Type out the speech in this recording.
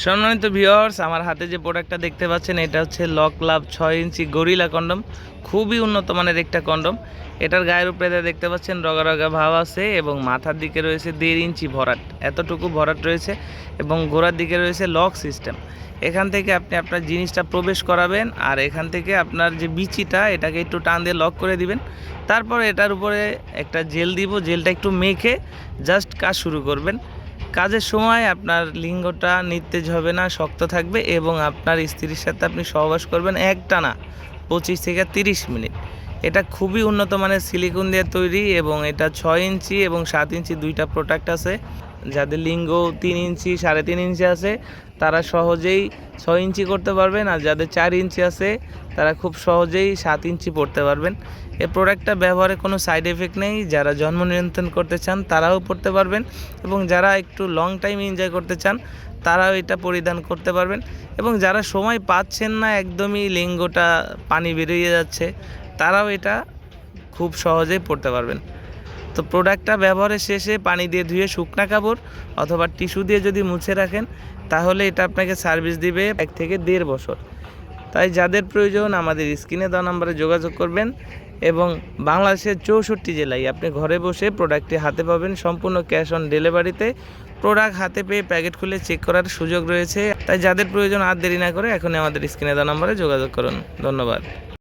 সম্মানিত ভিউয়ার্স, আমার হাতে যে প্রোডাক্টটা দেখতে পাচ্ছেন, এটা হচ্ছে লক লাভ ছয় ইঞ্চি গরিলা কন্ডম খুবই উন্নত মানের একটা কন্ডম এটার গায়ের উপরে দেখতে পাচ্ছেন, রগা রগা ভাব আছে এবং মাথার দিকে রয়েছে দেড় ইঞ্চি ভরাট। এতটুকু ভরাট রয়েছে এবং গোড়ার দিকে রয়েছে লক সিস্টেম এখান থেকে আপনি আপনার জিনিসটা প্রবেশ করাবেন আর এখান থেকে আপনার যে বিচিটা, এটাকে একটু টান দিয়ে লক করে দিবেন। তারপর এটার উপরে একটা জেল দিব জেলটা একটু মেখে জাস্ট কাজ শুরু করবেন। কাজের সময় আপনার লিঙ্গটা নিতেজ হবে না, শক্ত থাকবে এবং আপনার স্ত্রীর সাথে আপনি সহবাস করবেন একটানা, পঁচিশ থেকে তিরিশ মিনিট। এটা খুবই উন্নত মানের সিলিকন দিয়ে তৈরি এবং এটা ছয় ইঞ্চি এবং সাত ইঞ্চি দুইটা প্রোডাক্ট আছে। যাদের লিঙ্গ তিন ইঞ্চি, সাড়ে তিন ইঞ্চি আছে, তারা সহজেই ছয় ইঞ্চি করতে পারবেন আর যাদের চার ইঞ্চি আছে, তারা খুব সহজেই সাত ইঞ্চি পড়তে পারবেন। এই প্রোডাক্টটা ব্যবহারে কোনো সাইড এফেক্ট নেই, যারা জন্ম নিয়ন্ত্রণ করতে চান, তারাও পড়তে পারবেন এবং যারা একটু লং টাইম এনজয় করতে চান, তারাও এটা পরিধান করতে পারবেন। এবং যারা সময় পাচ্ছেন না, একদমই লিঙ্গটা পানি বেরিয়ে যাচ্ছে। তারাও এটা খুব সহজেই পড়তে পারবেন। তো প্রোডাক্টটা ব্যবহারের শেষে পানি দিয়ে ধুয়ে শুকনা কাপড় অথবা টিস্যু দিয়ে যদি মুছে রাখেন, তাহলে এটা আপনাকে সার্ভিস দিবে এক থেকে দেড় বছর। তাই যাদের প্রয়োজন, আমাদের স্ক্রিনে দেওয়া নাম্বারে যোগাযোগ করবেন এবং বাংলাদেশের চৌষট্টি জেলায় আপনি ঘরে বসে প্রোডাক্টটি হাতে পাবেন, সম্পূর্ণ ক্যাশ অন ডেলিভারিতে প্রোডাক্ট হাতে পেয়ে প্যাকেট খুলে চেক করার সুযোগ রয়েছে। তাই যাদের প্রয়োজন আর দেরি না করে এখনই আমাদের স্ক্রিনে দেওয়া নাম্বারে যোগাযোগ করুন। ধন্যবাদ।